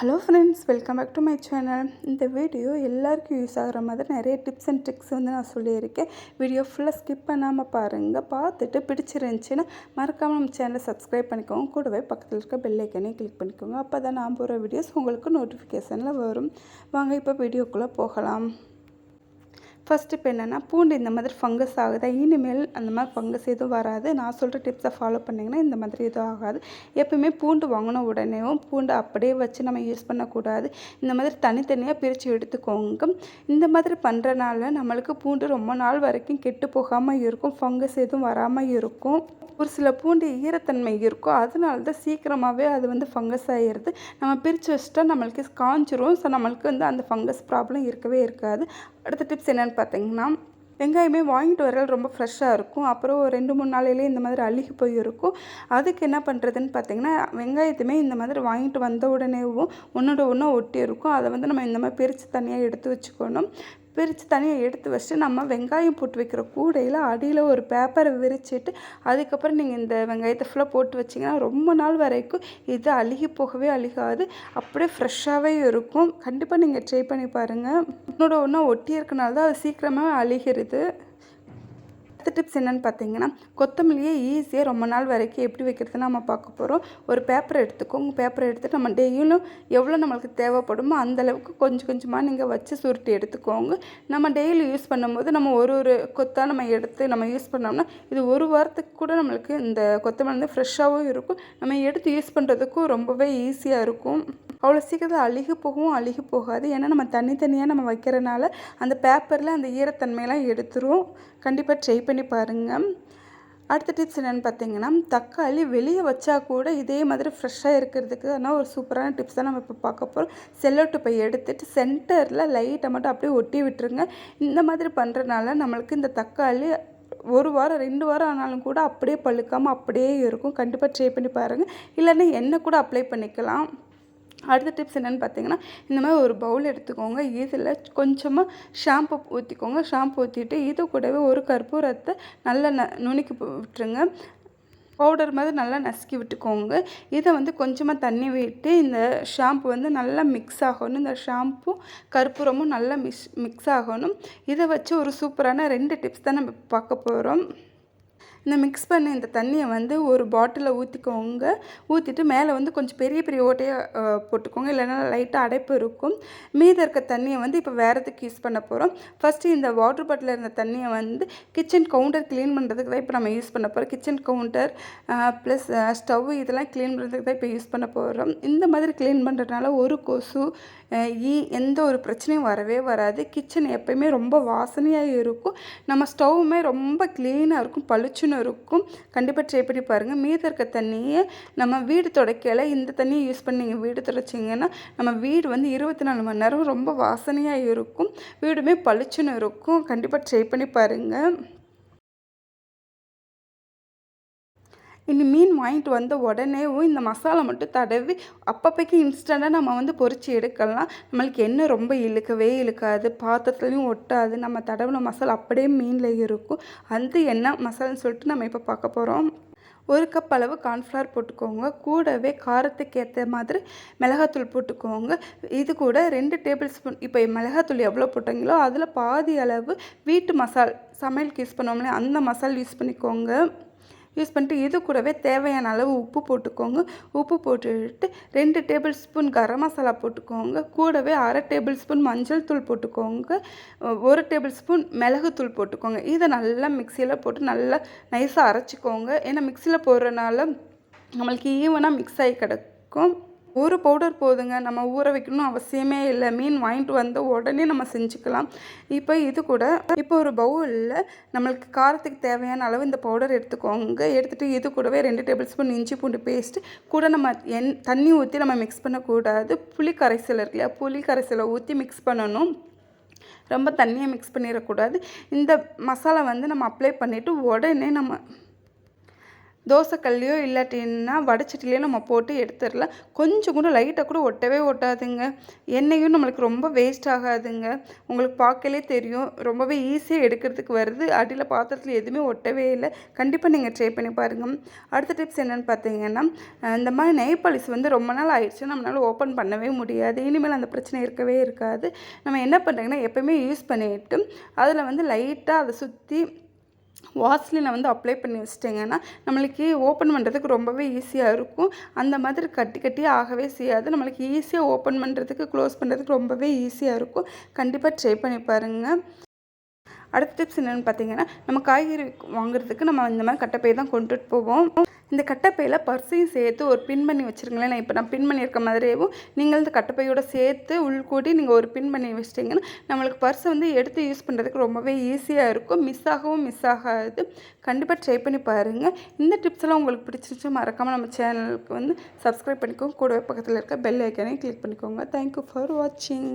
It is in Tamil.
Hello friends welcome back to my channel இந்த வீடியோ எல்லாருக்கும் யூஸ் ஆகிற மாதிரி நிறைய டிப்ஸ் அண்ட் ட்ரிக்ஸ் வந்து நான் சொல்லியிருக்கேன். வீடியோ ஃபுல்லாக ஸ்கிப் பண்ணாமல் பாருங்கள் பார்த்துட்டு பிடிச்சிருந்துச்சின்னா மறக்காமல் நம்ம சேனலை சப்ஸ்கிரைப் பண்ணிக்கோங்க. கூடவே பக்கத்தில் இருக்க பெல்லைக்கனே கிளிக் பண்ணிக்கோங்க. அப்போ தான் நான் போகிற வீடியோஸ் உங்களுக்கு நோட்டிஃபிகேஷனில் வரும். வாங்க இப்போ வீடியோக்குள்ளே போகலாம். ஃபஸ்ட் இப்போ என்னென்னா பூண்டு இந்த மாதிரி ஃபங்கஸ் ஆகுதா? இனிமேல் அந்த மாதிரி ஃபங்கஸ் எதுவும் வராது. நான் சொல்கிற டிப்ஸை ஃபாலோ பண்ணிங்கன்னா இந்த மாதிரி எதுவும் ஆகாது. எப்பவுமே பூண்டு வாங்கின உடனேவும் பூண்டு அப்படியே வச்சு நம்ம யூஸ் பண்ணக்கூடாது. இந்த மாதிரி தனித்தனியாக பிரித்து எடுத்துக்கோங்க. இந்த மாதிரி பண்ணுறனால நம்மளுக்கு பூண்டு ரொம்ப நாள் வரைக்கும் கெட்டு போகாமல் இருக்கும். ஃபங்கஸ் எதுவும் வராமல் இருக்கும். ஒரு சில பூண்டு ஈரத்தன்மை இருக்கும். அதனால தான் சீக்கிரமாகவே அது வந்து ஃபங்கஸ் ஆகிடுது நம்ம பிரித்து வச்சுட்டா நம்மளுக்கு காஞ்சிரும். ஸோ நம்மளுக்கு வந்து அந்த ஃபங்கஸ் ப்ராப்ளம் இருக்கவே இருக்காது. அடுத்த டிப்ஸ் என்னென்னு பார்த்திங்கன்னா வெங்காயமே வாங்கிட்டு வரல ரொம்ப ஃப்ரெஷ்ஷாக இருக்கும். அப்புறம் ரெண்டு மூணு நாளையிலே இந்த மாதிரி அழுகி போய் இருக்கும் அதுக்கு என்ன பண்ணுறதுன்னு பார்த்தீங்கன்னா வெங்காயத்தையுமே இந்த மாதிரி வாங்கிட்டு வந்த உடனேவும் ஒன்றோட ஒன்றும் ஒட்டி இருக்கும் அதை வந்து நம்ம இந்த மாதிரி பிரித்து தனியாக எடுத்து வச்சுக்கணும். பிரித்து தனியாக எடுத்து வச்சுட்டு நம்ம வெங்காயம் போட்டு வைக்கிற கூடையில் அடியில் ஒரு பேப்பரை விரிச்சிட்டு அதுக்கப்புறம் நீங்கள் இந்த வெங்காயத்தை ஃபுல்லாக போட்டு வச்சிங்கன்னா ரொம்ப நாள் வரைக்கும் இது அழுகி போகவே அழுகாது. அப்படியே ஃப்ரெஷ்ஷாகவே இருக்கும். கண்டிப்பாக நீங்கள் ட்ரை பண்ணி பாருங்கள் இன்னொரு ஒன்றா ஒட்டி இருக்கனால தான் அது சீக்கிரமாக அழுகிறது அடுத்த டிப்ஸ் என்னென்னு பார்த்தீங்கன்னா கொத்தமல்லியே ஈஸியாக ரொம்ப நாள் வரைக்கும் எப்படி வைக்கிறதுன்னு நம்ம பார்க்க போகிறோம் ஒரு பேப்பரை எடுத்துக்கோங்க பேப்பரை எடுத்துகிட்டு நம்ம டெய்லியும் எவ்வளோ நம்மளுக்கு தேவைப்படுமோ அந்தளவுக்கு கொஞ்சம் கொஞ்சமாக நீங்கள் வச்சு சுருட்டி எடுத்துக்கோங்க. நம்ம டெய்லி யூஸ் பண்ணும்போது நம்ம ஒரு ஒரு கொத்தாக நம்ம எடுத்து நம்ம யூஸ் பண்ணோம்னா இது ஒரு வாரத்துக்கு கூட நம்மளுக்கு இந்த கொத்தமல்லி வந்து ஃப்ரெஷ்ஷாகவும் இருக்கும். நம்ம எடுத்து யூஸ் பண்ணுறதுக்கும் ரொம்பவே ஈஸியாக இருக்கும். அவ்வளோ சீக்கிரத்தில் அழுகி போகவும் அழுகி போகாது. ஏன்னா நம்ம தனித்தனியாக நம்ம வைக்கிறனால அந்த பேப்பரில் அந்த ஈரத்தன்மையெல்லாம் எடுத்துரும். கண்டிப்பாக ட்ரை பண்ணி பாருங்கள் அடுத்த டிப்ஸ் என்னென்னு பார்த்தீங்கன்னா தக்காளி வெளியே வச்சா கூட இதே மாதிரி ஃப்ரெஷ்ஷாக இருக்கிறதுக்கு ஆனால் ஒரு சூப்பரான டிப்ஸ் தான் நம்ம இப்போ பார்க்க போகிறோம் செல்லோட்டு பை எடுத்துகிட்டு சென்டரில் லைட்டை மட்டும் அப்படியே ஒட்டி விட்டுருங்க. இந்த மாதிரி பண்ணுறதுனால நம்மளுக்கு இந்த தக்காளி ஒரு வாரம் ரெண்டு வாரம் ஆனாலும் கூட அப்படியே பழுக்காமல் அப்படியே இருக்கும். கண்டிப்பாக ட்ரை பண்ணி பாருங்கள் இல்லைன்னா எண்ணெய் கூட அப்ளை பண்ணிக்கலாம். அடுத்த டிப்ஸ் என்னென்னு பார்த்தீங்கன்னா இந்த மாதிரி ஒரு பவுல் எடுத்துக்கோங்க. இதில் கொஞ்சமாக ஷாம்பு ஊற்றிக்கோங்க ஷாம்பு ஊற்றிட்டு இது கூடவே ஒரு கற்பூரத்தை நல்லா ந நுணுக்கி விட்டுருங்க. பவுடர் மாதிரி நல்லா நசுக்கி விட்டுக்கோங்க. இதை வந்து கொஞ்சமாக தண்ணி விட்டு இந்த ஷாம்பு வந்து நல்லா மிக்ஸ் ஆகணும். இந்த ஷாம்பும் கற்பூரமும் நல்லா மிக்ஸ் மிக்ஸ் ஆகணும். இதை வச்சு ஒரு சூப்பரான ரெண்டு டிப்ஸ் தான் நம்ம பார்க்க போகிறோம் இந்த மிக்ஸ் பண்ண இந்த தண்ணியை வந்து ஒரு பாட்டிலில் ஊற்றிக்கோங்க ஊற்றிட்டு மேலே வந்து கொஞ்சம் பெரிய பெரிய ஓட்டையாக போட்டுக்கோங்க. இல்லைன்னா லைட்டாக அடைப்பு இருக்கும். மீதி இருக்க தண்ணியை வந்து இப்போ வேறதுக்கு யூஸ் பண்ண போகிறோம் ஃபஸ்ட்டு இந்த வாட்டர் பாட்டிலில் இருந்த தண்ணியை வந்து கிச்சன் கவுண்டர் க்ளீன் பண்ணுறதுக்கு தான் இப்போ நம்ம யூஸ் பண்ண போகிறோம் கிச்சன் கவுண்டர் ப்ளஸ் ஸ்டவ் இதெல்லாம் க்ளீன் பண்ணுறதுக்கு தான் இப்போ யூஸ் பண்ண போகிறோம் இந்த மாதிரி க்ளீன் பண்ணுறதுனால ஒரு கொசு ஈ எந்த ஒரு பிரச்சனையும் வரவே வராது. கிச்சன் எப்போயுமே ரொம்ப வாசனையாக இருக்கும். நம்ம ஸ்டவ்வுமே ரொம்ப க்ளீனாக இருக்கும். பளிச்சுன்னு இருக்கும். கண்டிப்பாக ட்ரை பண்ணி பாருங்கள் மீத இருக்க தண்ணியை நம்ம வீடு துடைக்கல இந்த தண்ணியை யூஸ் பண்ணி நீங்கள் வீடு துடைச்சிங்கன்னா நம்ம வீடு வந்து இருபத்தி நாலு மணி நேரம் ரொம்ப வாசனையாக இருக்கும். வீடுமே பளிச்சுன்னு இருக்கும். கண்டிப்பாக ட்ரை பண்ணி பாருங்கள் இனி மீன் வாங்கிட்டு வந்த உடனேவும் இந்த மசாலா மட்டும் தடவி அப்பப்போக்கு இன்ஸ்டண்ட்டாக நம்ம வந்து பொறிச்சு எடுக்கலாம். நம்மளுக்கு எண்ணெய் ரொம்ப இழுக்கவே இழுக்காது. பாத்திரத்துலையும் ஒட்டாது. நம்ம தடவின மசாலா அப்படியே மீனில் இருக்கும். அந்த எண்ணெய் மசாலான்னு சொல்லிட்டு நம்ம இப்போ பார்க்க போகிறோம் ஒரு கப் அளவு கார்ன்ஃப்ளவர் போட்டுக்கோங்க. கூடவே காரத்துக்கு ஏற்ற மாதிரி மிளகாத்தூள் போட்டுக்கோங்க. இது கூட ரெண்டு டேபிள் ஸ்பூன் இப்போ மிளகாத்தூள் எவ்வளோ போட்டீங்களோ அதில் பாதி அளவு வீட்டு மசால் சமையலுக்கு யூஸ் பண்ணுவோம்லே அந்த மசால் யூஸ் பண்ணிக்கோங்க. யூஸ் பண்ணிட்டு இது கூடவே தேவையான அளவு உப்பு போட்டுக்கோங்க. உப்பு போட்டுட்டு ரெண்டு டேபிள் ஸ்பூன் கரம் மசாலா போட்டுக்கோங்க. கூடவே அரை டேபிள் ஸ்பூன் மஞ்சள் தூள் போட்டுக்கோங்க. ஒரு டேபிள் ஸ்பூன் மிளகுத்தூள் போட்டுக்கோங்க. இதை நல்லா மிக்சியில் போட்டு நல்லா நைஸாக அரைச்சிக்கோங்க. ஏன்னா மிக்சியில் போடுறனால நம்மளுக்கு ஈவனாக மிக்ஸ் ஆகி கிடக்கும். ஒரு பவுடர் போதுங்க. நம்ம ஊற வைக்கணும் அவசியமே இல்லை. மீன் வாங்கிட்டு வந்த உடனே நம்ம செஞ்சுக்கலாம். இப்போ இது கூட இப்போ ஒரு பவுலில் நம்மளுக்கு காரத்துக்கு தேவையான அளவு இந்த பவுடர் எடுத்துக்கோங்க. எடுத்துகிட்டு இது கூடவே ரெண்டு டேபிள் ஸ்பூன் இஞ்சி பூண்டு பேஸ்ட்டு கூட நம்ம எண் தண்ணி ஊற்றி நம்ம மிக்ஸ் பண்ணக்கூடாது. புளி கரைசல் இல்லையா புளி கரைசலை ஊற்றி மிக்ஸ் பண்ணணும். ரொம்ப தண்ணியாக மிக்ஸ் பண்ணிடக்கூடாது. இந்த மசாலா வந்து நம்ம அப்ளை பண்ணிவிட்டு உடனே நம்ம தோசைக்கல்லையோ இல்லாட்டின்னா வடைச்சட்டிலையோ நம்ம போட்டு எடுத்துடலாம் கொஞ்சம் கூட லைட்டாக கூட ஒட்டவே ஒட்டாதுங்க. எண்ணெயும் நம்மளுக்கு ரொம்ப வேஸ்ட் ஆகாதுங்க. உங்களுக்கு பார்க்கலே தெரியும். ரொம்பவே ஈஸியாக எடுக்கிறதுக்கு வருது. அடியில் பாத்திரத்தில் எதுவுமே ஒட்டவே இல்லை. கண்டிப்பாக நீங்கள் ட்ரை பண்ணி பாருங்கள் அடுத்த டிப்ஸ் என்னென்னு பார்த்தீங்கன்னா இந்த மாதிரி நெய்பாலிஸ் வந்து ரொம்ப நாள் ஆயிடுச்சு நம்மளால் ஓப்பன் பண்ணவே முடியாது. இனிமேல் அந்த பிரச்சனை இருக்கவே இருக்காது. நம்ம என்ன பண்ணுறீங்கன்னா எப்போயுமே யூஸ் பண்ணிவிட்டு அதில் வந்து லைட்டாக அதை சுற்றி வாஸ்லினை வந்து அப்ளை பண்ணி வச்சிட்டிங்கன்னா நம்மளுக்கு ஓப்பன் பண்ணுறதுக்கு ரொம்பவே ஈஸியாக இருக்கும். அந்த மாதிரி கட்டி கட்டி ஆகவே செய்யாது. நம்மளுக்கு ஈஸியாக ஓப்பன் பண்ணுறதுக்கு க்ளோஸ் பண்ணுறதுக்கு ரொம்பவே ஈஸியாக இருக்கும். கண்டிப்பாக ட்ரை பண்ணி பாருங்கள் அடுத்த டிப்ஸ் என்னென்னு பார்த்தீங்கன்னா நம்ம காய்கறி வாங்குறதுக்கு நம்ம இந்த மாதிரி கட்டப்பை தான் கொண்டுட்டு போவோம். இந்த கட்டப்பையில் பர்ஸையும் சேர்த்து ஒரு பின் பண்ணி வச்சுருங்களேன். இப்போ நான் பின் பண்ணியிருக்க மாதிரியும் நீங்கள் இந்த கட்டப்பையோட சேர்த்து உள்கூட்டி நீங்கள் ஒரு பின் பண்ணி வச்சிட்டிங்கன்னா நம்மளுக்கு பர்ஸை வந்து எடுத்து யூஸ் பண்ணுறதுக்கு ரொம்பவே ஈஸியாக இருக்கும். மிஸ் ஆகவும் மிஸ் ஆகாது. கண்டிப்பாக ட்ரை பண்ணி பாருங்கள் இந்த டிப்ஸ் எல்லாம் உங்களுக்கு பிடிச்சிருச்சு மறக்காமல் நம்ம சேனலுக்கு வந்து சப்ஸ்கிரைப் பண்ணிக்கோங்க. கூடவே பக்கத்தில் இருக்க பெல் ஐக்கானையும் கிளிக் பண்ணிக்கோங்க. தேங்க்யூ ஃபார் வாட்சிங்